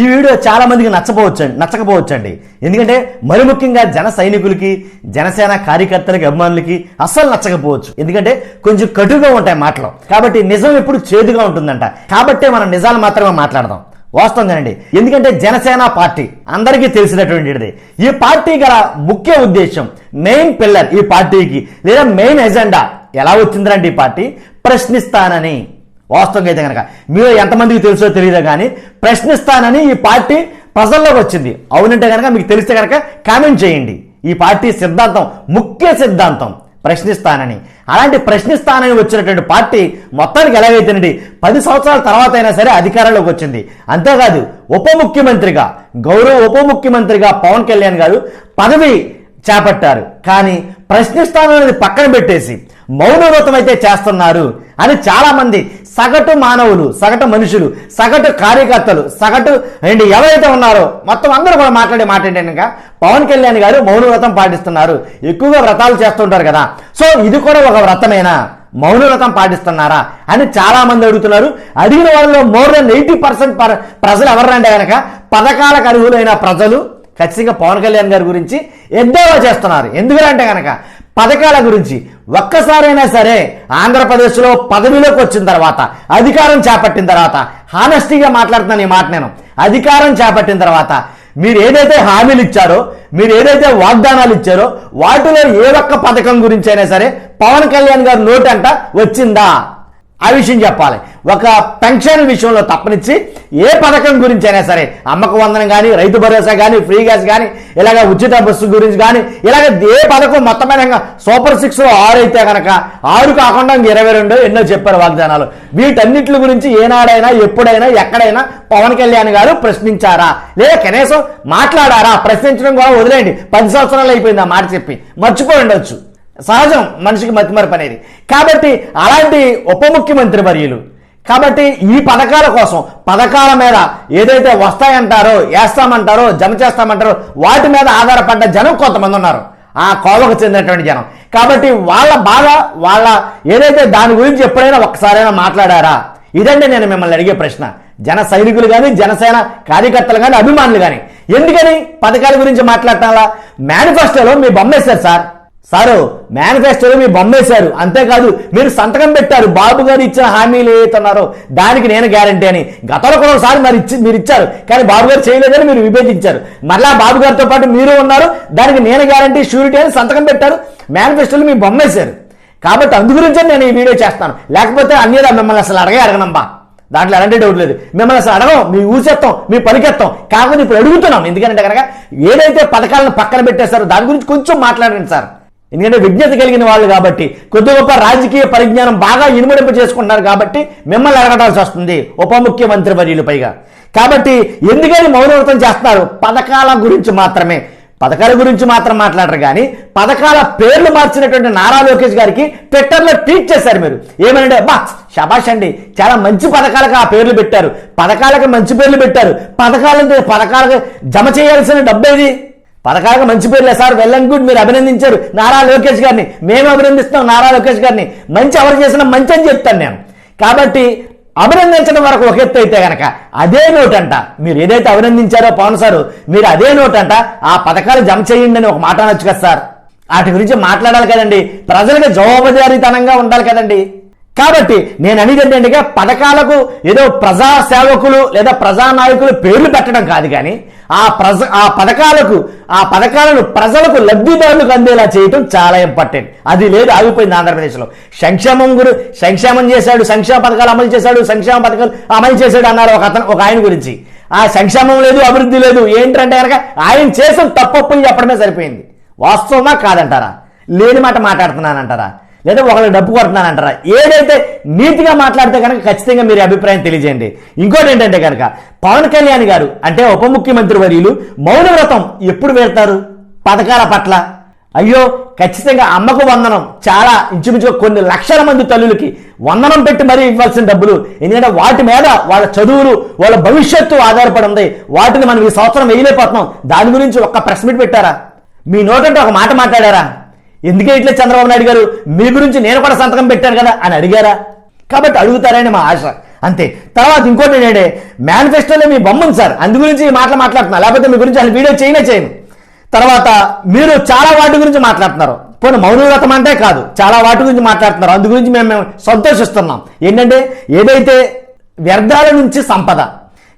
ఈ వీడియో చాలా మందికి నచ్చకపోవచ్చు అండి ఎందుకంటే మరి ముఖ్యంగా జన సైనికులకి జనసేన కార్యకర్తలకి అభిమానులకి అస్సలు నచ్చకపోవచ్చు. ఎందుకంటే కొంచెం కటుగా ఉంటాయి మాటలు. కాబట్టి నిజం ఎప్పుడు చేదుగా ఉంటుందంట. కాబట్టే మనం నిజాలు మాత్రమే మాట్లాడదాం. వాస్తవం వాస్తవంగానండి ఎందుకంటే జనసేన పార్టీ అందరికీ తెలిసినటువంటిది. ఈ పార్టీ గల ముఖ్య ఉద్దేశం మెయిన్ పిల్లర్ ఈ పార్టీకి లేదా మెయిన్ ఎజెండా ఎలా వచ్చిందంటే ఈ పార్టీ? ప్రశ్నిస్తానని. వాస్తవంగా అయితే కనుక మీరు ఎంతమందికి తెలుసో తెలియదు కానీ ప్రశ్నిస్తానని ఈ పార్టీ ప్రజల్లోకి వచ్చింది. అవునంటే కనుక మీకు తెలిస్తే కనుక కామెంట్ చేయండి. ఈ పార్టీ సిద్ధాంతం ముఖ్య సిద్ధాంతం ప్రశ్నిస్తానని. అలాంటి ప్రశ్నిస్తానని వచ్చినటువంటి పార్టీ మొత్తానికి ఎలాగైతేనండి పది సంవత్సరాల తర్వాత అయినా సరే అధికారంలోకి వచ్చింది. అంతేకాదు ఉప ముఖ్యమంత్రిగా గౌరవ ఉప ముఖ్యమంత్రిగా పవన్ కళ్యాణ్ గారు పదవి చేపట్టారు. కానీ ప్రశ్నిస్తాననేది పక్కన పెట్టేసి మౌనవ్రతం అయితే చేస్తున్నారు అని చాలామంది సగటు మానవులు సగటు మనుషులు సగటు కార్యకర్తలు సగటు అండ్ ఎవరైతే ఉన్నారో మొత్తం అందరూ కూడా మాట్లాడే మాట ఏంటంటే పవన్ కళ్యాణ్ గారు మౌనవ్రతం పాటిస్తున్నారు. ఎక్కువగా వ్రతాలు చేస్తుంటారు కదా. సో ఇది కూడా ఒక వ్రతమేనా? మౌన వ్రతం పాటిస్తున్నారా? అని చాలా మంది అడుగుతున్నారు. అడిగిన వాళ్ళలో మోర్ దెన్ ఎయిటీ పర్సెంట్ ప్రజలు ఎవరంటే కనుక పథకాలకు అర్హులైన ప్రజలు ఖచ్చితంగా పవన్ కళ్యాణ్ గారి గురించి ఎద్దేవా చేస్తున్నారు. ఎందుకంటే కనుక పథకాల గురించి ఒక్కసారైనా సరే ఆంధ్రప్రదేశ్లో పదవిలోకి వచ్చిన తర్వాత అధికారం చేపట్టిన తర్వాత హానెస్టీగా మాట్లాడుతున్నాను ఈ మాట నేను అధికారం చేపట్టిన తర్వాత మీరు ఏదైతే హామీలు ఇచ్చారో మీరు ఏదైతే వాగ్దానాలు ఇచ్చారో వాటిలో ఏ ఒక్క పథకం గురించి అయినా సరే పవన్ కళ్యాణ్ గారు నోటంట వచ్చిందా? ఆ విషయం చెప్పాలి. ఒక పెన్షన్ విషయంలో తప్పనిచ్చి ఏ పథకం గురించి అయినా సరే అమ్మక వందనం కానీ రైతు భరోసా కానీ ఫ్రీ గ్యాస్ కానీ ఇలాగ ఉచిత బస్సు గురించి కానీ ఇలాగ ఏ పథకం మొత్తమైన సూపర్ సిక్స్ ఆరు అయితే కనుక ఆరు కాకుండా ఇరవై రెండు ఎన్నో చెప్పారు వాగ్దానాలు. వీటన్నిటి గురించి ఏనాడైనా ఎప్పుడైనా ఎక్కడైనా పవన్ కళ్యాణ్ గారు ప్రశ్నించారా? లేదా కనీసం మాట్లాడారా? ప్రశ్నించడం కూడా వదిలేయండి. పది సంవత్సరాలు అయిపోయింది ఆ మాట చెప్పి. మర్చిపోయి ఉండొచ్చు. సహజం మనిషికి మతిమరపు అనేది. కాబట్టి అలాంటి ఉప ముఖ్యమంత్రి వర్యులు కాబట్టి ఈ పథకాల కోసం పథకాల మీద ఏదైతే వస్తాయంటారో వేస్తామంటారో జమ చేస్తామంటారో వాటి మీద ఆధారపడ్డ జనం కొంతమంది ఉన్నారు. ఆ కోవకు చెందినటువంటి జనం. కాబట్టి వాళ్ళ బాధ వాళ్ళ ఏదైతే దాని గురించి ఎప్పుడైనా ఒక్కసారైనా మాట్లాడారా? ఇదండి నేను మిమ్మల్ని అడిగే ప్రశ్న. జన సైనికులు కానీ జనసేన కార్యకర్తలు కానీ అభిమానులు కానీ ఎందుకని పథకాల గురించి మాట్లాడటాలా మేనిఫెస్టోలో మీ బొమ్మేశారు సార్. సారు మేనిఫెస్టోలో మీ బొమ్మేశారు. అంతేకాదు మీరు సంతకం పెట్టారు. బాబు గారు ఇచ్చిన హామీలు ఏతున్నారో దానికి నేను గ్యారంటీ అని. గతంలో కూడా ఒకసారి మరి ఇచ్చి మీరు ఇచ్చారు. కానీ బాబు గారు చేయలేదని మీరు విభేదించారు. మరలా బాబు గారితో పాటు మీరు ఉన్నారు. దానికి నేను గ్యారంటీ షూరిటీ అని సంతకం పెట్టారు. మేనిఫెస్టోలో మీ బొమ్మేశారు. కాబట్టి అందు గురించే నేను ఈ వీడియో చేస్తాను. లేకపోతే అన్నిదా మిమ్మల్ని అసలు అడగే అడగనమ్మా దాంట్లో ఎలాంటి డౌట్ లేదు. మిమ్మల్ని అసలు అడగం. మీ ఊసేస్తాం మీ పలికెత్తాం కాకపోతే ఇప్పుడు అడుగుతున్నాం ఎందుకంటే కనుక ఏదైతే పథకాలను పక్కన పెట్టేస్తారో దాని గురించి కొంచెం మాట్లాడండి సార్. ఎందుకంటే విజ్ఞత కలిగిన వాళ్ళు కాబట్టి కొద్ది గొప్ప రాజకీయ పరిజ్ఞానం బాగా ఇనుమడింపు చేసుకుంటున్నారు కాబట్టి మిమ్మల్ని అడగటాల్సి వస్తుంది. ఉప ముఖ్యమంత్రి వర్యులు పైగా. కాబట్టి ఎందుకని మౌనవ్రతం చేస్తున్నారు? పథకాల గురించి మాత్రమే. పథకాల గురించి మాత్రం మాట్లాడరు కానీ పథకాల పేర్లు మార్చినటువంటి నారా లోకేష్ గారికి ట్విట్టర్లో ట్వీట్ చేశారు మీరు. ఏమనంటే బా శబాష్ అండి చాలా మంచి పథకాలకు ఆ పేర్లు పెట్టారు. పథకాలకు మంచి పేర్లు పెట్టారు. పథకాలంటే పథకాలకు జమ చేయాల్సిన డబ్బేది పథకాలకు మంచి పేర్లే సార్. వెల్ అండ్ గుడ్ మీరు అభినందించారు. నారా లోకేష్ గారిని. మేము అభినందిస్తాం నారా లోకేష్ గారిని. మంచి ఎవరు చేసిన మంచి అని చెప్తాను నేను. కాబట్టి అభినందించడం వరకు ఒక ఎత్తు అయితే గనక అదే నోట్ అంట మీరు ఏదైతే అభినందించారో పవన్ సారు మీరు అదే నోట్ అంట ఆ పథకాలు జమ చేయండి అని ఒక మాట అనొచ్చు కదా సార్. వాటి గురించి మాట్లాడాలి కదండి. ప్రజలకు జవాబుదారీతనంగా ఉండాలి కదండి. కాబట్టి నేను అనేది ఏంటంటే పథకాలకు ఏదో ప్రజా సేవకులు లేదా ప్రజా నాయకులు పేర్లు పెట్టడం కాదు కానీ ఆ ప్రజ ఆ పథకాలకు ఆ పథకాలను ప్రజలకు లబ్ధిదారులకు అందేలా చేయటం చాలా ఇంపార్టెంట్ అది లేదు ఆగిపోయింది ఆంధ్రప్రదేశ్లో. సంక్షేమం గురు సంక్షేమం చేశాడు సంక్షేమ పథకాలు అమలు చేశాడు సంక్షేమ పథకాలు అమలు చేశాడు అన్నారు ఒక అతను ఒక ఆయన గురించి. ఆ సంక్షేమం లేదు అభివృద్ధి లేదు ఏంటంటే కనుక ఆయన చేసిన తప్పప్పులు చెప్పడమే సరిపోయింది. వాస్తవమా కాదంటారా? లేని మాట మాట్లాడుతున్నానంటారా? లేదా ఒకళ్ళు డబ్బు కొడుతున్నానంటారా ఏదైతే నీతిగా మాట్లాడితే కనుక ఖచ్చితంగా మీరు అభిప్రాయం తెలియజేయండి. ఇంకోటి ఏంటంటే కనుక పవన్ కళ్యాణ్ గారు అంటే ఉప ముఖ్యమంత్రి వర్యులు మౌనవ్రతం ఎప్పుడు పెడతారు పథకాల పట్ల. అయ్యో ఖచ్చితంగా అమ్మకు వందనం. చాలా ఇంచుమించుగా కొన్ని లక్షల మంది తల్లులకి వందనం పెట్టి మరీ ఇవ్వాల్సిన డబ్బులు. ఎందుకంటే వాటి మీద వాళ్ళ చదువులు వాళ్ళ భవిష్యత్తు ఆధారపడి ఉంది. వాటిని మనం ఈ సంవత్సరం వేయలేకపోతున్నాం. దాని గురించి ఒక్క ప్రెస్ మీట్ పెట్టారా? మీ నోటంటే ఒక మాట మాట్లాడారా? ఎందుకే ఇట్లా చంద్రబాబు నాయుడు గారు మీ గురించి నేను కూడా సంతకం పెట్టాను కదా అని అడిగారా? కాబట్టి అడుగుతారని మా ఆశ. అంతే. తర్వాత ఇంకోటి ఏంటంటే మేనిఫెస్టోలో మీ బొమ్మ ఉంది సార్. అందు గురించి మాటలు మాట్లాడుతున్నా. లేకపోతే మీ గురించి అసలు వీడియో చేయనే చేయను. తర్వాత మీరు చాలా వాటి గురించి మాట్లాడుతున్నారు. పోనీ మౌనవ్రతం అంటే కాదు. చాలా వాటి గురించి మాట్లాడుతున్నారు. అందు గురించి మేము మేము సంతోషిస్తున్నాం. ఏంటంటే ఏదైతే వ్యర్థాల నుంచి సంపద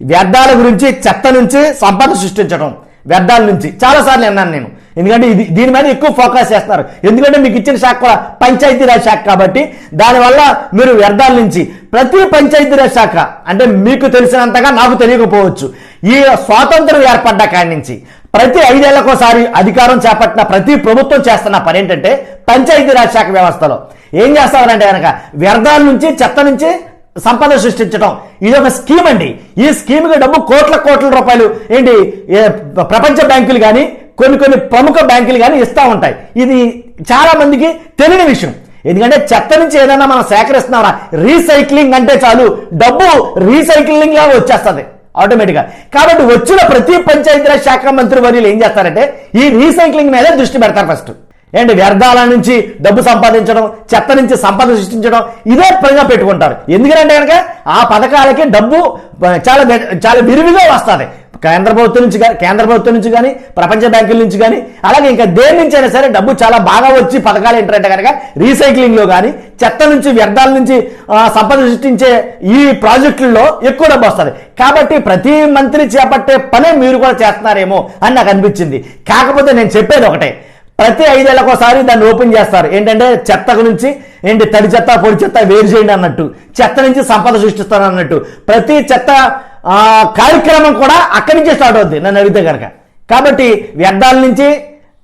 వ్యర్థాల గురించి చెత్త నుంచి సంపద సృష్టించడం వ్యర్థాల నుంచి. చాలాసార్లు విన్నాను నేను. ఎందుకంటే ఇది దీని మీద ఎక్కువ ఫోకస్ చేస్తున్నారు. ఎందుకంటే మీకు ఇచ్చిన శాఖ కూడా పంచాయతీరాజ్ శాఖ కాబట్టి దానివల్ల మీరు వ్యర్థాల నుంచి ప్రతి పంచాయతీరాజ్ శాఖ అంటే మీకు తెలిసినంతగా నాకు తెలియకపోవచ్చు. ఈ స్వాతంత్రం ఏర్పడ్డ కాడి నుంచి ప్రతి ఐదేళ్ళకోసారి అధికారం చేపట్టిన ప్రతి ప్రభుత్వం చేస్తున్న పని ఏంటంటే పంచాయతీరాజ్ శాఖ వ్యవస్థలో ఏం చేస్తారంటే కనుక వ్యర్థాల నుంచి చెత్త నుంచి సంపద సృష్టించడం ఇది ఒక స్కీమ్ అండి. ఈ స్కీమ్కి డబ్బు కోట్ల కోట్ల రూపాయలు ఏంటి ప్రపంచ బ్యాంకులు కానీ కొన్ని కొన్ని ప్రముఖ బ్యాంకులు కానీ ఇస్తూ ఉంటాయి. ఇది చాలామందికి తెలియని విషయం. ఎందుకంటే చెత్త నుంచి ఏదైనా మనం సేకరిస్తున్నారా రీసైక్లింగ్ అంటే చాలు. డబ్బు రీసైక్లింగ్ లాగా వచ్చేస్తుంది ఆటోమేటిక్గా. కాబట్టి వచ్చిన ప్రతి పంచాయతీరాజ్ శాఖ మంత్రి వర్యులు ఏం చేస్తారంటే ఈ రీసైక్లింగ్ మీద దృష్టి పెడతారు ఫస్ట్. ఏంటి వ్యర్థాల నుంచి డబ్బు సంపాదించడం చెత్త నుంచి సంపద సృష్టించడం ఇదే పనిగా పెట్టుకుంటారు. ఎందుకంటే కనుక ఆ పథకాలకి డబ్బు చాలా చాలా విరివిగా వస్తుంది. కేంద్ర ప్రభుత్వం నుంచి కానీ కేంద్ర ప్రభుత్వం నుంచి కానీ ప్రపంచ బ్యాంకుల నుంచి కానీ అలాగే ఇంకా దేని నుంచి అయినా సరే డబ్బు చాలా బాగా వచ్చి పథకాలు ఏంటంటే కనుక రీసైక్లింగ్లో కానీ చెత్త నుంచి వ్యర్థాల నుంచి సంపద సృష్టించే ఈ ప్రాజెక్టుల్లో ఎక్కువ డబ్బు వస్తుంది. కాబట్టి ప్రతి మంత్రి చేపట్టే పనే మీరు కూడా చేస్తున్నారేమో అని నాకు అనిపించింది. కాకపోతే నేను చెప్పేది ఒకటే. ప్రతి ఐదేళ్ళకోసారి దాన్ని ఓపెన్ చేస్తారు. ఏంటంటే చెత్త నుంచి ఏంటి తడి చెత్త పొడి చెత్త వేరు చేయండి అన్నట్టు. చెత్త నుంచి సంపద సృష్టిస్తారు అన్నట్టు ప్రతి చెత్త కార్యక్రమం కూడా అక్కడి నుంచే స్టార్ట్ అవుద్ది నన్ను అడిగితే కనుక కాబట్టి వ్యర్థాల నుంచి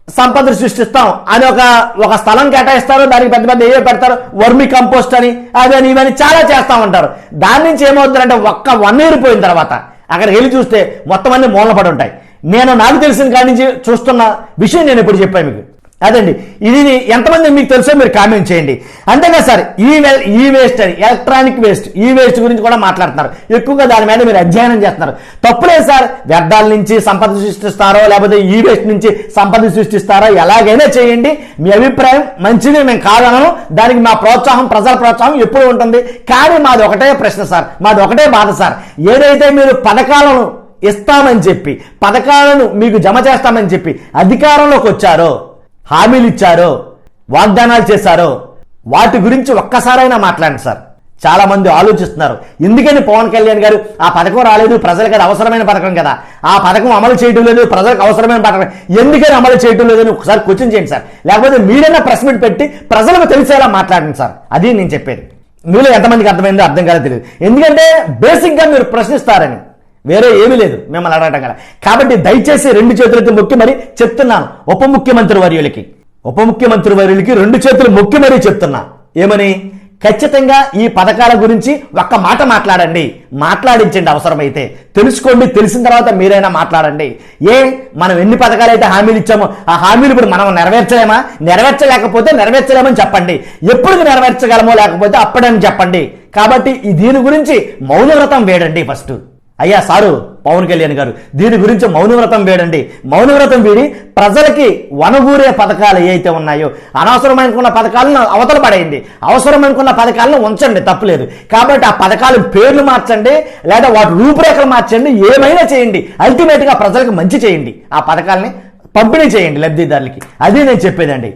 సంపద సృష్టిస్తాం అని ఒక ఒక స్థలం కేటాయిస్తారు దానికి పెద్ద పెద్ద ఏవో పెడతారు వర్మి కంపోస్ట్ అని అదని ఇవన్నీ చాలా చేస్తా ఉంటారు. దాని నుంచి ఏమవుతుందంటే ఒక్క వన్ ఇయర్ పోయిన తర్వాత అక్కడికి వెళ్ళి చూస్తే మొత్తం అన్ని మూలపడి ఉంటాయి. నేను నాకు తెలిసిన కాడి నుంచి చూస్తున్న విషయం నేను ఇప్పుడు చెప్పాను మీకు. అదండి. ఇది ఎంతమంది మీకు తెలుసో మీరు కామెంట్ చేయండి. అంతేగా సార్? ఈ వే- ఈ వేస్ట్ అని ఎలక్ట్రానిక్ వేస్ట్ ఈ వేస్ట్ గురించి కూడా మాట్లాడుతున్నారు. ఎక్కువగా దాని మీద మీరు అధ్యయనం చేస్తున్నారు. తప్పులేదు సార్. వ్యర్థాల నుంచి సంపద సృష్టిస్తారో లేకపోతే ఈ వేస్ట్ నుంచి సంపద సృష్టిస్తారో ఎలాగైనా చేయండి. మీ అభిప్రాయం మంచిది. మేము కాదనను. దానికి మా ప్రోత్సాహం ప్రజల ప్రోత్సాహం ఎప్పుడు ఉంటుంది. కానీ మాది ఒకటే ప్రశ్న సార్. మాది ఒకటే బాధ సార్. ఏదైతే మీరు పథకాలను ఇస్తామని చెప్పి పథకాలను మీకు జమ చేస్తామని చెప్పి అధికారంలోకి వచ్చారో హామీలు ఇచ్చారో వాగ్దానాలు చేశారో వాటి గురించి ఒక్కసారైనా మాట్లాడండి సార్. చాలా మంది ఆలోచిస్తున్నారు. ఎందుకని పవన్ కళ్యాణ్ గారు ఆ పథకం రాలేదు ప్రజలకు అది అవసరమైన పథకం కదా. ఆ పథకం అమలు చేయడం లేదు ప్రజలకు అవసరమైన పథకం. ఎందుకని అమలు చేయడం లేదని ఒకసారి క్వశ్చన్ చేయండి సార్. లేకపోతే మీరైనా ప్రెస్ మీట్ పెట్టి ప్రజలకు తెలిసేలా మాట్లాడండి సార్. అది నేను చెప్పేది. మీలో ఎంతమందికి అర్థమైందో అర్థం కాదో తెలియదు ఎందుకంటే బేసిక్గా మీరు ప్రశ్నిస్తారని. వేరే ఏమీ లేదు మిమ్మల్ని అడగటం కదా. కాబట్టి దయచేసి రెండు చేతులతో మొక్కి మరి చెప్తున్నాను. ఉప ముఖ్యమంత్రి వర్యులకి. ఉప ముఖ్యమంత్రి వర్యులకి రెండు చేతులు మొక్కి మరీ చెప్తున్నా. ఏమని? ఖచ్చితంగా ఈ పథకాల గురించి ఒక్క మాట మాట్లాడండి. మాట్లాడించండి అవసరమైతే. తెలుసుకోండి తెలిసిన తర్వాత మీరైనా మాట్లాడండి. ఏ మనం ఎన్ని పథకాలు అయితే హామీలు ఇచ్చామో ఆ హామీలు ఇప్పుడు మనం నెరవేర్చలేమా? నెరవేర్చలేకపోతే నెరవేర్చలేమని చెప్పండి. ఎప్పుడు నెరవేర్చగలమో లేకపోతే అప్పుడని చెప్పండి. కాబట్టి ఈ దీని గురించి మౌనవ్రతం వేడండి ఫస్ట్. అయ్యా సారు పవన్ కళ్యాణ్ గారు దీని గురించి మౌనవ్రతం వేడండి. మౌనవ్రతం వీడి ప్రజలకి వనగూరే పథకాలు ఏవైతే ఉన్నాయో అనవసరమైనకున్న పథకాలను అవతల పడేయండి. అవసరమైనకున్న పథకాలను ఉంచండి తప్పులేదు. కాబట్టి ఆ పథకాలు పేర్లు మార్చండి లేదా వాటి రూపురేఖలు మార్చండి ఏమైనా చేయండి. అల్టిమేట్గా ప్రజలకు మంచి చేయండి. ఆ పథకాలని పంపిణీ చేయండి లబ్ధిదారులకి. అది నేను చెప్పేదండి.